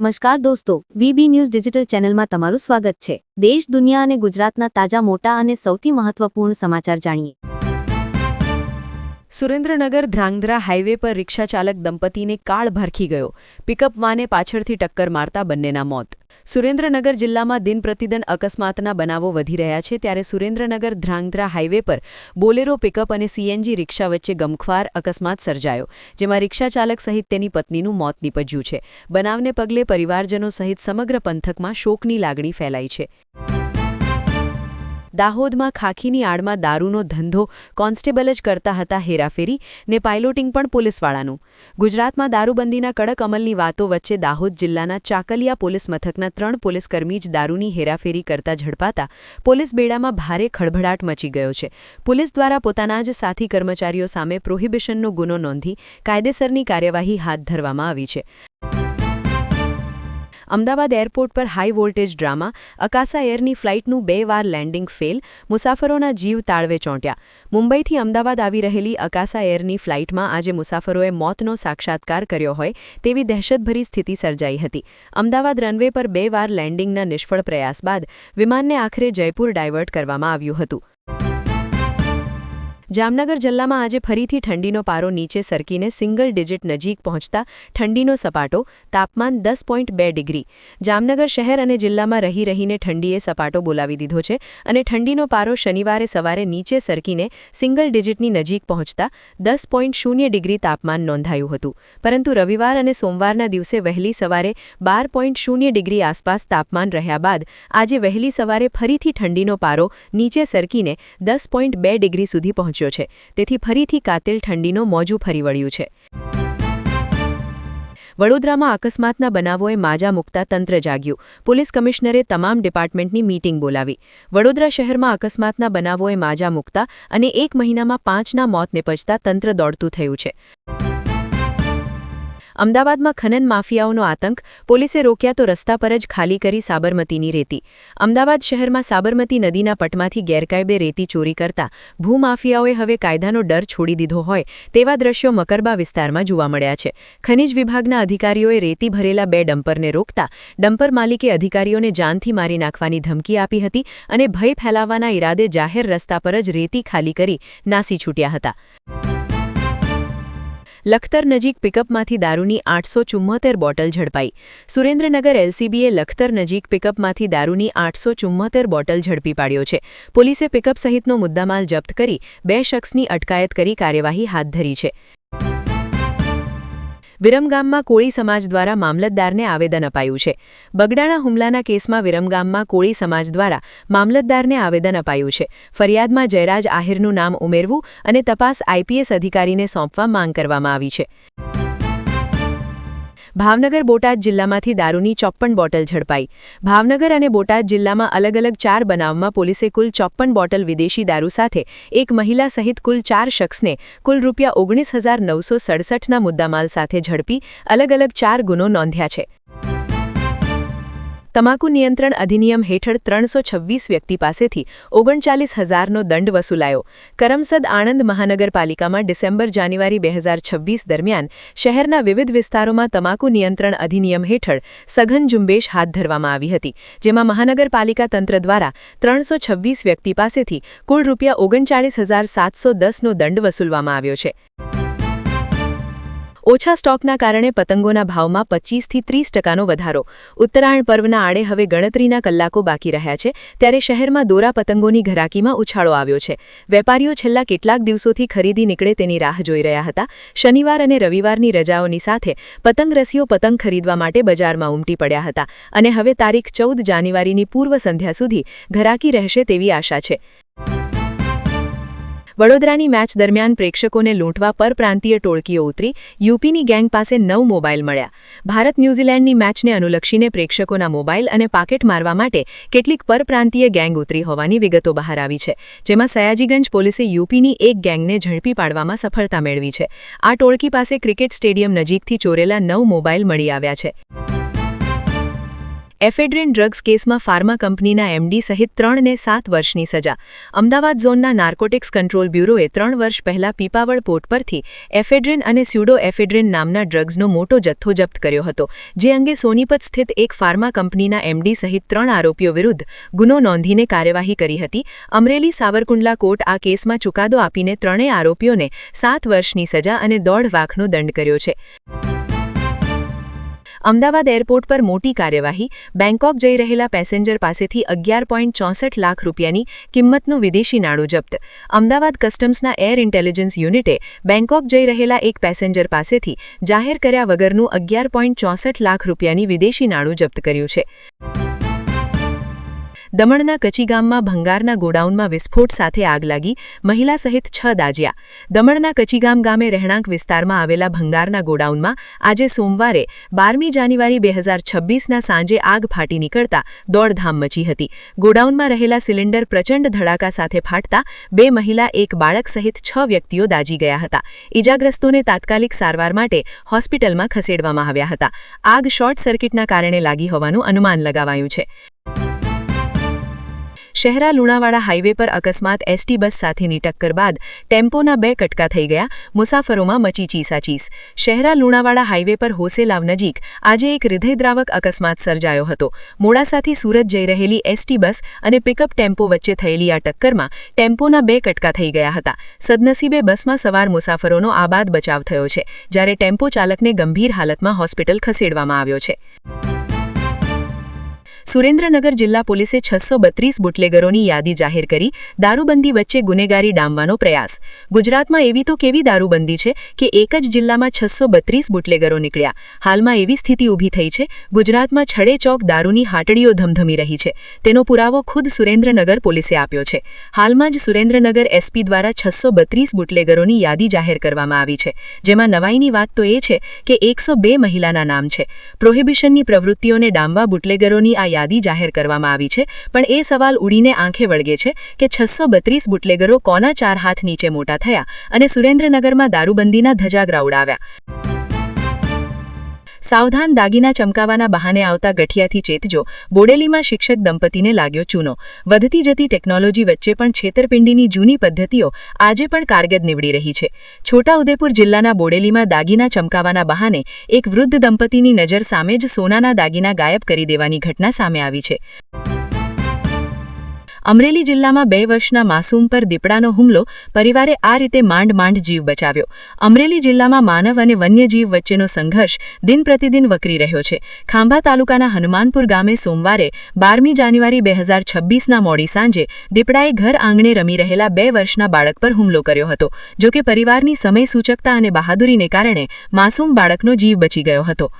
નમસ્કાર દોસ્તો, VB news digital ચેનલમાં તમારું સ્વાગત છે. દેશ, દુનિયા અને ગુજરાતના તાજા, મોટા અને સૌથી મહત્વપૂર્ણ સમાચાર જાણીએ. સુરેન્દ્રનગર ધ્રાંગધ્રા હાઈવે પર રિક્ષાચાલક દંપતીને કાળ ભરખી ગયો. પિકઅપ વાને પાછળથી ટક્કર મારતા બંનેના મોત. સુરેન્દ્રનગર જિલ્લામાં દિન પ્રતિદિન અકસ્માતના બનાવો વધી રહ્યા છે, ત્યારે સુરેન્દ્રનગર ધ્રાંગધ્રા હાઈવે પર બોલેરો પિકઅપ અને સીએનજી રિક્ષા વચ્ચે ગમખ્વાર અકસ્માત સર્જાયો, જેમાં રિક્ષાચાલક સહિત તેની પત્નીનું મોત નીપજ્યું છે. બનાવને પગલે પરિવારજનો સહિત સમગ્ર પંથકમાં શોકની લાગણી ફેલાઈ છે. દાહોદમાં ખાખીની આડમાં દારૂનો ધંધો કોન્સ્ટેબલ જ કરતા હતા હેરાફેરી ને પાયલોટિંગ પણ પોલીસવાળાનું. ગુજરાતમાં દારૂબંધીના કડક અમલની વાતો વચ્ચે દાહોદ જિલ્લાના ચાકલિયા પોલીસ મથકના ત્રણ પોલીસકર્મી જ દારૂની હેરાફેરી કરતા ઝડપાતા પોલીસ બેડામાં ભારે ખળભળાટ મચી ગયો છે. પોલીસ દ્વારા પોતાના જ સાથી કર્મચારીઓ સામે પ્રોહિબિશનનો ગુનો નોંધી કાયદેસરની કાર્યવાહી હાથ ધરવામાં આવી છે. અમદાવાદ એરપોર્ટ પર હાઈ વોલ્ટેજ ડ્રામા, અકાસા એરની ફ્લાઇટનું બે વાર લેન્ડિંગ ફેલ, મુસાફરોના જીવ તાળવે ચોંટ્યા. મુંબઈથી અમદાવાદ આવી રહેલી અકાસા એરની ફ્લાઇટમાં આજે મુસાફરોએ મોતનો સાક્ષાત્કાર કર્યો હોય તેવી દહેશતભરી સ્થિતિ સર્જાઈ હતી. અમદાવાદ રનવે પર બે વાર લેન્ડિંગના નિષ્ફળ પ્રયાસ બાદ વિમાનને આખરે જયપુર ડાયવર્ટ કરવામાં આવ્યું હતું. જામનગર જિલ્લામાં આજે ફરીથી ઠંડીનો પારો નીચે સરકીને સિંગલ ડિજિટ નજીક પહોંચતા ઠંડીનો સપાટો તાપમાન દસ ડિગ્રી. જામનગર શહેર અને જિલ્લામાં રહી રહીને ઠંડીએ સપાટો બોલાવી દીધો છે અને ઠંડીનો પારો શનિવારે સવારે નીચે સરકીને સિંગલ ડિજિટની નજીક પહોંચતા દસ ડિગ્રી તાપમાન નોંધાયું હતું. પરંતુ રવિવાર અને સોમવારના દિવસે વહેલી સવારે બાર ડિગ્રી આસપાસ તાપમાન રહ્યા બાદ આજે વહેલી સવારે ફરીથી ઠંડીનો પારો નીચે સરકીને દસ ડિગ્રી સુધી પહોંચ્યો. છે. તેથી ફરીથી કાતિલ ઠંડીનો મોજું ફરી વળ્યું છે. વડોદરામાં અકસ્માતના બનાવોએ માજા મુકતા તંત્ર જાગ્યું. પોલીસ કમિશનરે તમામ ડિપાર્ટમેન્ટની મીટિંગ બોલાવી. વડોદરા શહેરમાં અકસ્માતના બનાવોએ માજા મુકતા અને એક મહિનામાં પાંચના મોત નિપજતા તંત્ર દોડતું થયું છે. અમદાવાદમાં ખનન માફિયાઓનો આતંક, પોલીસે રોક્યા તો રસ્તા પર જ ખાલી કરી સાબરમતીની રેતી. અમદાવાદ શહેરમાં સાબરમતી નદીના પટમાંથી ગેરકાયદે રેતી ચોરી કરતા ભૂમાફિયાઓએ હવે કાયદાનો ડર છોડી દીધો હોય તેવા દ્રશ્યો મકરબા વિસ્તારમાં જોવા મળ્યા છે. ખનિજ વિભાગના અધિકારીઓએ રેતી ભરેલા બે ડમ્પરને રોકતા ડમ્પર માલિકે અધિકારીઓને જાનથી મારી નાખવાની ધમકી આપી હતી અને ભય ફેલાવવાના ઈરાદે જાહેર રસ્તા પર જ રેતી ખાલી કરી નાસી છૂટ્યા હતા. લખતર નજીક પિકઅપમાંથી દારૂની આઠસો ચુમ્મોતેર બોટલ ઝડપાઈ. સુરેન્દ્રનગર એલસીબીએ લખતર નજીક પિકઅપમાંથી દારૂની આઠસો ચુમ્મોતેર બોટલ ઝડપી પાડ્યો છે. પોલીસે પિકઅપ સહિતનો મુદ્દામાલ જપ્ત કરી બે શખ્સની અટકાયત કરી કાર્યવાહી હાથ ધરી છે. વિરમગામમાં કોળી સમાજ દ્વારા મામલતદારને આવેદન અપાયું છે. બગડાણા હુમલાના કેસમાં વિરમગામમાં કોળી સમાજ દ્વારા મામલતદારને આવેદન અપાયું છે. ફરિયાદમાં જયરાજ આહિરનું નામ ઉમેરવું અને તપાસ આઈપીએસ અધિકારીને સોંપવા માંગ કરવામાં આવી છે. ભાવનગર બોટાદ જિલ્લામાંથી દારૂની ચોપ્પન બોટલ ઝડપાઈ. ભાવનગર અને બોટાદ જિલ્લામાં અલગ અલગ ચાર બનાવમાં પોલીસે કુલ ચોપ્પન બોટલ વિદેશી દારૂ સાથે એક મહિલા સહિત કુલ ચાર શખ્સને કુલ રૂપિયા ઓગણીસ હજાર નવસો સડસઠના મુદ્દામાલ સાથે ઝડપી અલગ અલગ ચાર ગુનો નોંધ્યા છે. તમાકુ નિયંત્રણ અધિનિયમ હેઠળ ત્રણસો છવ્વીસ વ્યક્તિ પાસેથી ઓગણચાલીસ હજારનો દંડ વસૂલાયો. કરમસદ આણંદ મહાનગરપાલિકામાં ડિસેમ્બર જાન્યુઆરી બે હજાર છવ્વીસ દરમિયાન શહેરના વિવિધ વિસ્તારોમાં તમાકુ નિયંત્રણ અધિનિયમ હેઠળ સઘન ઝુંબેશ હાથ ધરવામાં આવી હતી, જેમાં મહાનગરપાલિકા તંત્ર દ્વારા ત્રણસો છવ્વીસ વ્યક્તિ પાસેથી કુલ રૂપિયા ઓગણચાળીસ હજાર સાતસો દસનો દંડ વસૂલવામાં આવ્યો છે. ઓછા સ્ટોકના કારણે પતંગોના ભાવમાં પચીસથી ત્રીસ ટકાનો વધારો. ઉત્તરાયણ પર્વના આડે હવે ગણતરીના કલાકો બાકી રહ્યા છે, ત્યારે શહેરમાં દોરા પતંગોની ઘરાકીમાં ઉછાળો આવ્યો છે. વેપારીઓ છેલ્લા કેટલાક દિવસોથી ખરીદી નીકળે તેની રાહ જોઈ રહ્યા હતા. શનિવાર અને રવિવારની રજાઓની સાથે પતંગ રસીઓ પતંગ ખરીદવા માટે બજારમાં ઉમટી પડ્યા હતા અને હવે તારીખ ચૌદ જાન્યુઆરીની પૂર્વ સંધ્યા સુધી ઘરાકી રહેશે તેવી આશા છે. વડોદરાની મેચ દરમિયાન પ્રેક્ષકોને લૂંટવા પરપ્રાંતીય ટોળકીઓ ઉતરી યુપીની ગેંગ પાસે નવ મોબાઈલ મળ્યા. ભારત ન્યૂઝીલેન્ડની મેચને અનુલક્ષીને પ્રેક્ષકોના મોબાઈલ અને પાકેટ મારવા માટે કેટલીક પરપ્રાંતીય ગેંગ ઉતરી હોવાની વિગતો બહાર આવી છે, જેમાં સયાજીગંજ પોલીસે યુપીની એક ગેંગને ઝડપી પાડવામાં સફળતા મેળવી છે. આ ટોળકી પાસે ક્રિકેટ સ્ટેડિયમ નજીકથી ચોરેલા નવ મોબાઈલ મળી આવ્યા છે. એફેડ્રિન ડ્રગ્સ કેસમાં ફાર્મા કંપનીના એમડી સહિત ત્રણને સાત વર્ષની સજા. અમદાવાદ ઝોનના નાર્કોટિક્સ કંટ્રોલ બ્યુરોએ ત્રણ વર્ષ પહેલા પીપાવળ પોર્ટ પરથી એફેડ્રિન અને સ્યુડો એફેડ્રિન નામના ડ્રગ્સનો મોટો જથ્થો જપ્ત કર્યો હતો, જે અંગે સોનીપત સ્થિત એક ફાર્મા કંપનીના એમડી સહિત ત્રણ આરોપીઓ વિરુદ્ધ ગુનો નોંધીને કાર્યવાહી કરી હતી. અમરેલી સાવરકુંડલા કોર્ટ આ કેસમાં ચુકાદો આપીને ત્રણેય આરોપીઓને સાત વર્ષની સજા અને દોઢ લાખનો દંડ કર્યો છે. અમદાવાદ એરપોર્ટ પર મોટી કાર્યવાહી, બેંકોક જઈ રહેલા પેસેન્જર પાસેથી અગિયાર લાખ રૂપિયાની કિંમતનું વિદેશી નાણું જપ્ત. અમદાવાદ કસ્ટમ્સના એર ઇન્ટેલિજન્સ યુનિટે બેંકોક જઈ રહેલા એક પેસેન્જર પાસેથી જાહેર કર્યા વગરનું અગિયાર લાખ રૂપિયાની વિદેશી નાણું જપ્ત કર્યું છે. દમણના કચીગામમાં ભંગારના ગોડાઉનમાં વિસ્ફોટ સાથે આગ લાગી. મહિલા સહિત છ દાજ્યા. દમણના કચીગામ ગામે રહેણાંક વિસ્તારમાં આવેલા ભંગારના ગોડાઉનમાં આજે સોમવારે બારમી જાન્યુઆરી બે હજાર છવ્વીસના સાંજે આગ ફાટી નીકળતા દોડધામ મચી હતી. ગોડાઉનમાં રહેલા સિલિન્ડર પ્રચંડ ધડાકા સાથે ફાટતા બે મહિલા, એક બાળક સહિત છ વ્યક્તિઓ દાજી ગયા હતા. ઇજાગ્રસ્તોને તાત્કાલિક સારવાર માટે હોસ્પિટલમાં ખસેડવામાં આવ્યા હતા. આગ શોર્ટ સર્કિટના કારણે લાગી હોવાનું અનુમાન લગાવાયું છે. શહેરા લુણાવાડા હાઈવે પર અકસ્માત એસટી બસ સાથેની ટક્કર બાદ ટેમ્પોના બે કટકા થઈ ગયા, મુસાફરોમાં મચી ચીસાચીસ. શહેરા લુણાવાડા હાઈવે પર હોસેલાવ નજીક આજે એક હૃદયદ્રાવક અકસ્માત સર્જાયો હતો. મોડાસાથી સુરત જઈ રહેલી એસટી બસ અને પિકઅપ ટેમ્પો વચ્ચે થયેલી આ ટક્કરમાં ટેમ્પોના બે કટકા થઈ ગયા હતા. સદનસીબે બસમાં સવાર મુસાફરોનો આબાદ બચાવ થયો છે, જ્યારે ટેમ્પો ચાલકને ગંભીર હાલતમાં હોસ્પિટલ ખસેડવામાં આવ્યો છે. સુરેન્દ્રનગર જિલ્લા પોલીસે છસો બત્રીસ બુટલેગરોની યાદી જાહેર કરી દારૂબંધી વચ્ચે ગુનેગારી ડામવાનો પ્રયાસ. ગુજરાતમાં એવી તો કેવી દારૂબંધી છે કે એક જ જિલ્લામાં છસો બત્રીસ બુટલેગરો નીકળ્યા. હાલમાં એવી સ્થિતિ ઊભી થઈ છે, ગુજરાતમાં છડે ચોક દારૂની હાટડીઓ ધમધમી રહી છે. તેનો પુરાવો ખુદ સુરેન્દ્રનગર પોલીસે આપ્યો છે. હાલમાં જ સુરેન્દ્રનગર એસપી દ્વારા છસો બત્રીસ બુટલેગરોની યાદી જાહેર કરવામાં આવી છે. જેમાં નવાઈની વાત તો એ છે કે એકસો બે મહિલાના નામ છે. પ્રોહિબિશનની પ્રવૃત્તિઓને ડામવા બુટલેગરોની આ યાદી જાહેર કરવામાં આવી છે. પણ એ સવાલ ઉડીને આંખે વળગે છે કે છસો બત્રીસ બુટલેગરો કોના ચાર હાથ નીચે મોટા થયા અને સુરેન્દ્રનગરમાં દારૂબંધીના ધજાગરા ઉડાવ્યા. સાવધાન દાગીના ચમકાવાના બહાને આવતા ગઠિયાથી ચેતજો. બોડેલીમાં શિક્ષક દંપતીને લાગ્યો ચૂનો. વધતી જતી ટેકનોલોજી વચ્ચે પણ છેતરપિંડીની જૂની પદ્ધતિઓ આજે પણ કારગર નીવડી રહી છે. છોટાઉદેપુર જિલ્લાના બોડેલીમાં દાગીના ચમકાવાના બહાને એક વૃદ્ધ દંપતીની નજર સામે જ સોનાના દાગીના ગાયબ કરી દેવાની ઘટના સામે આવી છે. અમરેલી જિલ્લામાં બે વર્ષના માસૂમ પર દીપડાનો હુમલો, પરિવારે આ રીતે માંડ માંડ જીવ બચાવ્યો. અમરેલી જિલ્લામાં માનવ અને વન્યજીવ વચ્ચેનો સંઘર્ષ દિન પ્રતિદિન વકરી રહ્યો છે. ખાંભા તાલુકાના હનુમાનપુર ગામે સોમવારે બારમી જાન્યુઆરી બે હજાર છવ્વીસના મોડી સાંજે દીપડાએ ઘર આંગણે રમી રહેલા બે વર્ષના બાળક પર હુમલો કર્યો હતો જોકે પરિવારની સમય સૂચકતા અને બહાદુરીને કારણે માસૂમ બાળકનો જીવ બચી ગયો હતો.